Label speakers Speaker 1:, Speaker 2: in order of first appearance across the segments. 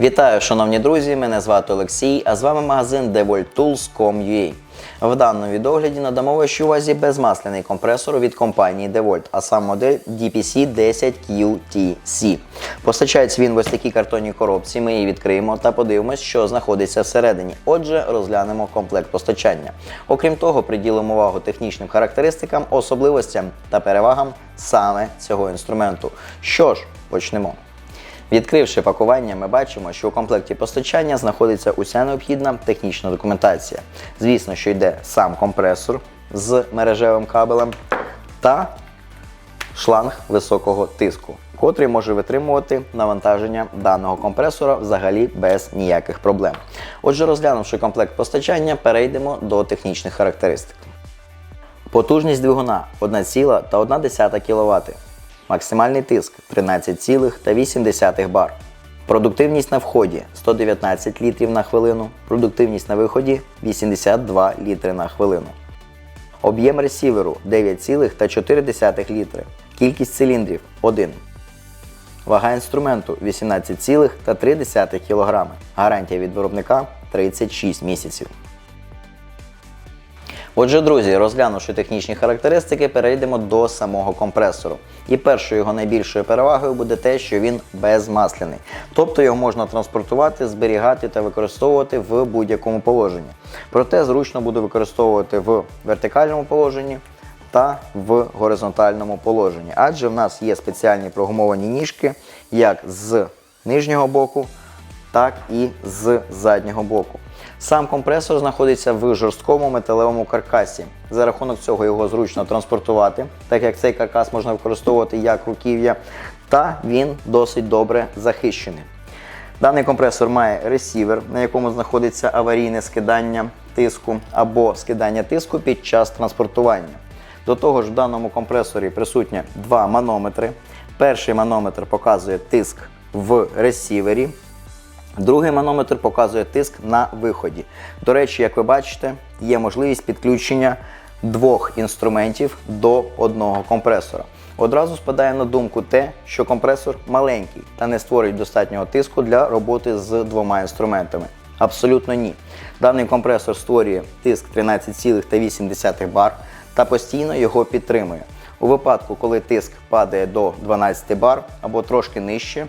Speaker 1: Вітаю, шановні друзі! Мене звати Олексій, а з вами магазин DeWalt В даному відогляді надамо вашій увазі безмасляний компресор від компанії DeWalt, а сам модель DPC-10QTC. Постачається він в ось такій картонній коробці. Ми її відкриємо та подивимось, що знаходиться всередині. Отже, розглянемо комплект постачання. Окрім того, приділимо увагу технічним характеристикам, особливостям та перевагам саме цього інструменту. Що ж, почнемо. Відкривши пакування, ми бачимо, що у комплекті постачання знаходиться уся необхідна технічна документація. Звісно, що йде сам компресор з мережевим кабелем та шланг високого тиску, котрий може витримувати навантаження даного компресора взагалі без ніяких проблем. Отже, розглянувши комплект постачання, перейдемо до технічних характеристик. Потужність двигуна 1,1 кВт. Максимальний тиск 13,8 бар. Продуктивність на вході 119 літрів на хвилину. Продуктивність на виході 82 літри на хвилину. Об'єм ресіверу 9,4 літри. Кількість циліндрів 1. Вага інструменту 18,3 кг. Гарантія від виробника 36 місяців. Отже, друзі, розглянувши технічні характеристики, перейдемо до самого компресору. І першою його найбільшою перевагою буде те, що він безмасляний. Тобто його можна транспортувати, зберігати та використовувати в будь-якому положенні. Проте зручно буде використовувати в вертикальному положенні та в горизонтальному положенні. Адже в нас є спеціальні прогумовані ніжки як з нижнього боку, так і з заднього боку. Сам компресор знаходиться в жорсткому металевому каркасі. За рахунок цього його зручно транспортувати, так як цей каркас можна використовувати як руків'я, та він досить добре захищений. Даний компресор має ресівер, на якому знаходиться аварійне скидання тиску або скидання тиску під час транспортування. До того ж, в даному компресорі присутні два манометри. Перший манометр показує тиск в ресівері. Другий манометр показує тиск на виході. До речі, як ви бачите, є можливість підключення двох інструментів до одного компресора. Одразу спадає на думку те, що компресор маленький та не створить достатнього тиску для роботи з двома інструментами. Абсолютно ні. Даний компресор створює тиск 13,8 бар та постійно його підтримує. У випадку, коли тиск падає до 12 бар або трошки нижче,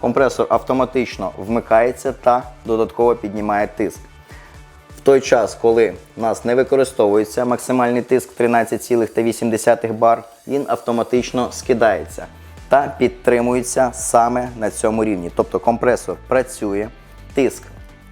Speaker 1: компресор автоматично вмикається та додатково піднімає тиск. В той час, коли у нас не використовується максимальний тиск 13,8 бар, він автоматично скидається та підтримується саме на цьому рівні. Тобто компресор працює, тиск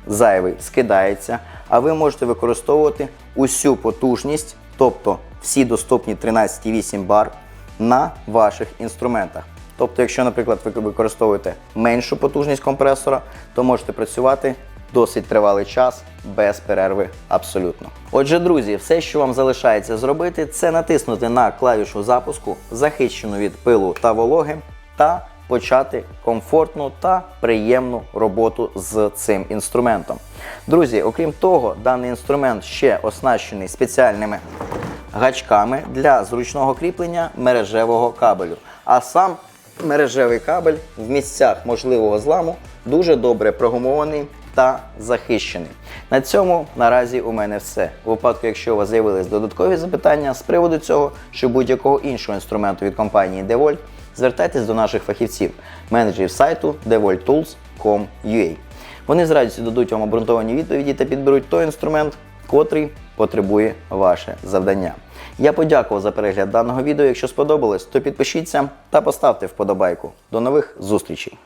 Speaker 1: зайвий скидається, а ви можете використовувати усю потужність, тобто всі доступні 13,8 бар на ваших інструментах. Тобто, якщо, наприклад, ви використовуєте меншу потужність компресора, то можете працювати досить тривалий час без перерви абсолютно. Отже, друзі, все, що вам залишається зробити, це натиснути на клавішу запуску, захищену від пилу та вологи, та почати комфортну та приємну роботу з цим інструментом. Друзі, окрім того, даний інструмент ще оснащений спеціальними гачками для зручного кріплення мережевого кабелю. А сам мережевий кабель в місцях можливого зламу дуже добре прогумований та захищений. На цьому наразі у мене все. У випадку, якщо у вас з'явились додаткові запитання з приводу цього чи будь-якого іншого інструменту від компанії DeWalt, звертайтесь до наших фахівців, менеджерів сайту devolttools.com.ua. Вони з радістю дадуть вам обґрунтовані відповіді та підберуть той інструмент, котрий потребує ваше завдання. Я подякував за перегляд даного відео. Якщо сподобалось, то підпишіться та поставте вподобайку. До нових зустрічей!